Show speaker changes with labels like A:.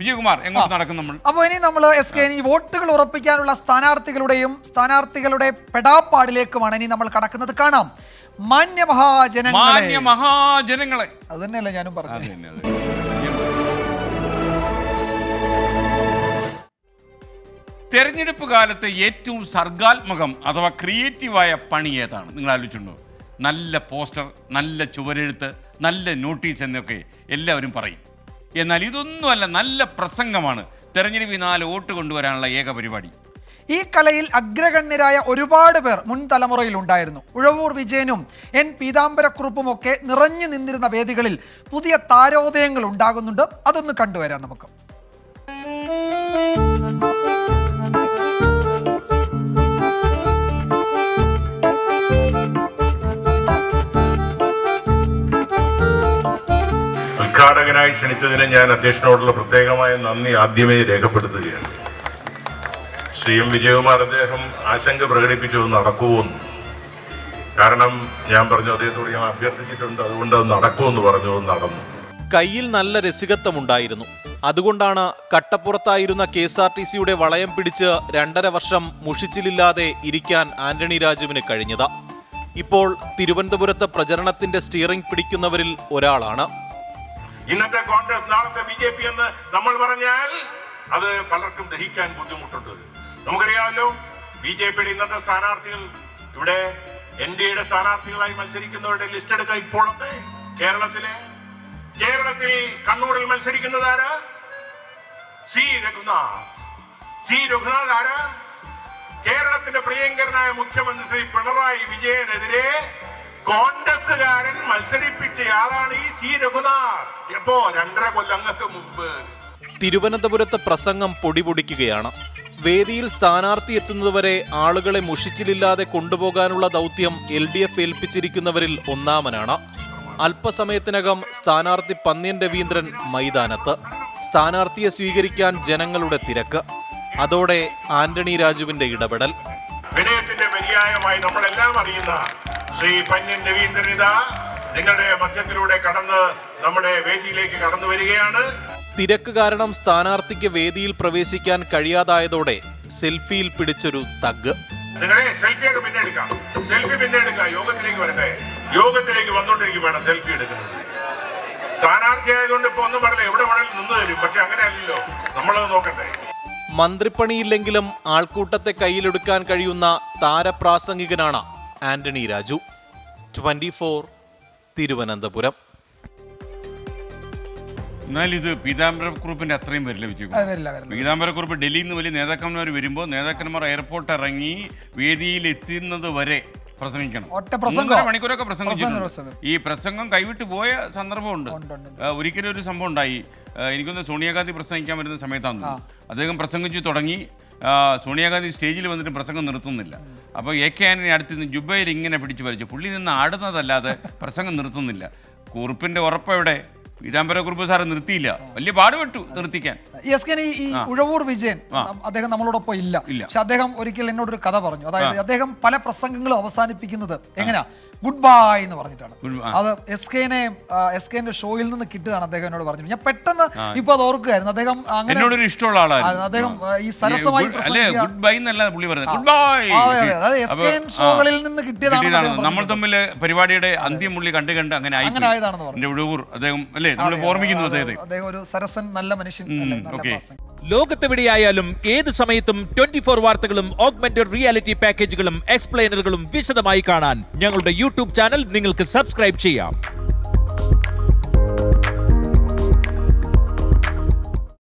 A: വിജയകുമാർ എങ്ങോട്ട് നടക്കും നമ്മൾ?
B: അപ്പോൾ ഇനി നമ്മൾ എസ് കെ ഇനി വോട്ടുകൾ ഉറപ്പിക്കാനുള്ള സ്ഥാനാർത്ഥികളുടെയും സ്ഥാനാർത്ഥികളുടെ പെടാപ്പാടിലേക്കുമാണ് ഇനി നമ്മൾ കടക്കുന്നത്. കാണാം. മാന്യ മഹാജനങ്ങളെ
A: മാന്യ മഹാജനങ്ങളെ
B: അത് തന്നെയല്ലേ ഞാനും പറഞ്ഞു.
A: തെരഞ്ഞെടുപ്പ് കാലത്ത് ഏറ്റവും സർഗാത്മകം അഥവാ ക്രിയേറ്റീവായ പണി ഏതാണ്? നിങ്ങൾ ആലോചിച്ചിട്ടുണ്ടോ? നല്ല പോസ്റ്റർ നല്ല ചുവരെഴുത്ത് നല്ല നോട്ടീസ് എന്നൊക്കെ എല്ലാവരും പറയും. എന്നാൽ ഇതൊന്നുമല്ല നല്ല പ്രസംഗമാണ്. തെരഞ്ഞെടുപ്പിൽ നാല് വോട്ട് കൊണ്ടുവരാനുള്ള ഏക പരിപാടി.
B: ഈ കലയിൽ അഗ്രഗണ്യരായ ഒരുപാട് പേർ മുൻ തലമുറയിൽ ഉണ്ടായിരുന്നു. ഉഴവൂർ വിജയനും എൻ പീതാംബരക്കുറുപ്പും ഒക്കെ നിറഞ്ഞു നിന്നിരുന്ന വേദികളിൽ പുതിയ താരോദയങ്ങൾ ഉണ്ടാകുന്നുണ്ട്. അതൊന്ന് കണ്ടുവരാം നമുക്ക്.
C: ഉദ്ഘാടകനായി ക്ഷണിച്ചതിന് ഞാൻ അധ്യക്ഷനോടുള്ള പ്രത്യേകമായ നന്ദി ആദ്യമേ രേഖപ്പെടുത്തുകയാണ്. ശ്രീ എം വിജയകുമാർ അദ്ദേഹം ആശങ്ക പ്രകടിപ്പിച്ചു നടക്കുമോന്ന് കാരണം ഞാൻ പറഞ്ഞു അദ്ദേഹത്തോട് ഞാൻ അഭ്യർത്ഥിച്ചിട്ടുണ്ട് അതുകൊണ്ട് അത് നടക്കുമെന്ന് പറഞ്ഞു നടന്നു.
D: കയ്യിൽ നല്ല രസികത്വമുണ്ടായിരുന്നു. അതുകൊണ്ടാണ് കട്ടപ്പുറത്തായിരുന്ന കെ എസ് ആർ ടി സിയുടെ വളയം പിടിച്ച് രണ്ടര വർഷം മുഷിച്ചിലില്ലാതെ ഇരിക്കാൻ ആന്റണി രാജുവിന് കഴിഞ്ഞത്. ഇപ്പോൾ തിരുവനന്തപുരത്ത് പ്രചരണത്തിന്റെ സ്റ്റിയറിംഗ് പിടിക്കുന്നവരിൽ ഒരാളാണ്.
C: ഇന്നത്തെ കോൺഗ്രസ് നാളത്തെ ബി ജെ പി എന്ന് നമ്മൾ പറഞ്ഞാൽ അത് പലർക്കും ദഹിക്കാൻ ബുദ്ധിമുട്ടുണ്ട്. നമുക്കറിയാമല്ലോ ബി ജെ പിയുടെ ഇന്നത്തെ സ്ഥാനാർത്ഥികൾ ഇവിടെ എൻ ഡി എയുടെ സ്ഥാനാർത്ഥികളായി മത്സരിക്കുന്നവരുടെ ലിസ്റ്റ് എടുക്കാം ഇപ്പോഴത്തെ കേരളത്തിലെ. കേരളത്തിൽ കണ്ണൂരിൽ മത്സരിക്കുന്നത് ആരാ? സി രഘുനാഥ്. സി രഘുനാഥ് ആരാ? കേരളത്തിന്റെ പ്രിയങ്കരനായ മുഖ്യമന്ത്രി ശ്രീ പിണറായി വിജയനെതിരെ കോൺഗ്രസുകാരൻ മത്സരിപ്പിച്ചയാളാണ് ഈ സി രഘുനാഥ്. എപ്പോ രണ്ടര കൊല്ലങ്ങൾക്ക് മുമ്പ്.
D: തിരുവനന്തപുരത്ത് പ്രസംഗം പൊടിപൊടിക്കുകയാണ്. വേദിയിൽ സ്ഥാനാർത്ഥി എത്തുന്നതുവരെ ആളുകളെ മുഷിച്ചിലില്ലാതെ കൊണ്ടുപോകാനുള്ള ദൗത്യം എൽ ഡി എഫ് ഏൽപ്പിച്ചിരിക്കുന്നവരിൽ ഒന്നാമനാണ്. അല്പസമയത്തിനകം സ്ഥാനാർത്ഥി പന്ന്യൻ രവീന്ദ്രൻ മൈതാനത്ത്. സ്ഥാനാർത്ഥിയെ സ്വീകരിക്കാൻ ജനങ്ങളുടെ തിരക്ക്. അതോടെ ആന്റണി രാജുവിന്റെ ഇടപെടൽ.
C: വിനയത്തിന്റെ പര്യായമായി നമ്മളെല്ലാം അറിയുന്ന ശ്രീ പന്യൻ രവീന്ദ്രനിത നിങ്ങളുടെ മധ്യത്തിലൂടെ കടന്ന് നമ്മുടെ വേദിയിലേക്ക് കടന്നു വരികയാണ്.
D: തിരക്ക് കാരണം സ്ഥാനാർത്ഥിക്ക് വേദിയിൽ പ്രവേശിക്കാൻ കഴിയാതായതോടെ സെൽഫിയിൽ പിടിച്ചൊരു തഗ്.
C: നിങ്ങളെ സെൽഫി ഒക്കെ പിന്നെ എടുക്കാം. സെൽഫി പിന്നെ എടുക്കാം. യോഗത്തിലേക്ക് വരട്ടെ. യോഗത്തിലേക്ക് വന്നോണ്ടിരിക്കും വേണം സെൽഫി എടുക്കുന്നത്. സ്ഥാനാർത്ഥി ആയതുകൊണ്ട് ഇപ്പൊ ഒന്നും പറയില്ല. എവിടെ വേണമെങ്കിലും നിന്ന് തരും. പക്ഷെ അങ്ങനെയല്ലല്ലോ നമ്മളത് നോക്കട്ടെ
D: മന്ത്രിപ്പണിയില്ലെങ്കിലും ആൾക്കൂട്ടത്തെ കയ്യിലെടുക്കാൻ കഴിയുന്ന താരപ്രാസംഗികനാണ് Antony Raju. Twenty four Thiruvananthapuram.
A: എന്നാൽ ഇത് പീതാംബര കുറിപ്പിന്റെ അത്രയും വരില്ല വിജയകുമാർ
B: പീതാംബര വരില്ല
A: ഡൽഹിയിൽ നിന്ന് വലിയ നേതാക്കന്മാർ വരുമ്പോൾ നേതാക്കന്മാർ എയർപോർട്ട് ഇറങ്ങി വേദിയിൽ എത്തുന്നത് വരെ പ്രസംഗിക്കണം. മൂന്നര മണിക്കൂറൊക്കെ പ്രസംഗിച്ചിട്ടുണ്ട്. ഈ പ്രസംഗം കൈവിട്ട് പോയ സന്ദർഭമുണ്ട്. ഒരിക്കലും ഒരു സംഭവം ഉണ്ടായി. എനിക്കൊന്ന് സോണിയാഗാന്ധി പ്രസംഗിക്കാൻ വരുന്ന സമയത്താണ് അദ്ദേഹം പ്രസംഗിച്ചു തുടങ്ങി. സോണിയാഗാന്ധി സ്റ്റേജിൽ വന്നിട്ട് പ്രസംഗം നിർത്തുന്നില്ല. അപ്പോൾ എ കെ ആന്റണി അടുത്ത് ജുബൈൽ ഇങ്ങനെ പിടിച്ചു വലിച്ചു. പുള്ളി നിന്ന് ആടുന്നതല്ലാതെ പ്രസംഗം നിർത്തുന്നില്ല. കുറിപ്പിന്റെ ഉറപ്പെവിടെ പീതാംബര കുറുപ്പ് സാറ് നിർത്തിയില്ല. വലിയ പാടുപെട്ടു നിർത്തിക്കാൻ.
B: എസ് കെ ഈ ഉഴവൂർ വിജയൻ അദ്ദേഹം നമ്മളോടൊപ്പം ഇല്ല. പക്ഷെ അദ്ദേഹം ഒരിക്കൽ എന്നോടൊരു കഥ പറഞ്ഞു. അതായത് അദ്ദേഹം പല പ്രസംഗങ്ങളും അവസാനിപ്പിക്കുന്നത് എങ്ങനെയാ ഗുഡ് ബൈ എന്ന് പറഞ്ഞിട്ടാണ്. അത് എസ് കെനെ എസ് കെന്റെ ഷോയിൽ നിന്ന് കിട്ടുകയാണ് അദ്ദേഹം എന്നോട് പറഞ്ഞു. ഞാൻ പെട്ടെന്ന് ഇപ്പൊ അത് ഓർക്കുകയായിരുന്നു. അദ്ദേഹം അങ്ങനെ
A: ഇഷ്ടമുള്ള ആളാണ്
B: അദ്ദേഹം ഈ സരസമായി
A: ഗുഡ് ബൈ എന്നല്ല പുള്ളി പറഞ്ഞത്. ഗുഡ് ബൈ
B: എസ് കെ ഷോകളിൽ നിന്ന് കിട്ടിയതാണ്.
A: നമ്മൾ തമ്മിൽ പരിപാടിയുടെ അന്ത്യം പുള്ളി കണ്ടു കണ്ട് അങ്ങനെ ആയി
B: അങ്ങനെ ആയതാണെന്ന് പറഞ്ഞു.
A: ഉഴവൂർ അദ്ദേഹം അല്ലേ? നമ്മൾ ഓർമ്മിക്കുന്നു അദ്ദേഹത്തെ.
B: ഒരു സരസൻ നല്ല മനുഷ്യൻ.
E: ലോകത്തെവിടെയായാലും ഏത് സമയത്തും ട്വന്റി ഫോർ വാർത്തകളും ഓഗ്മെന്റഡ് റിയാലിറ്റി പാക്കേജുകളും എക്സ്പ്ലെയിനറുകളും വിശദമായി കാണാൻ ഞങ്ങളുടെ യൂട്യൂബ് ചാനൽ നിങ്ങൾക്ക് സബ്സ്ക്രൈബ് ചെയ്യാം.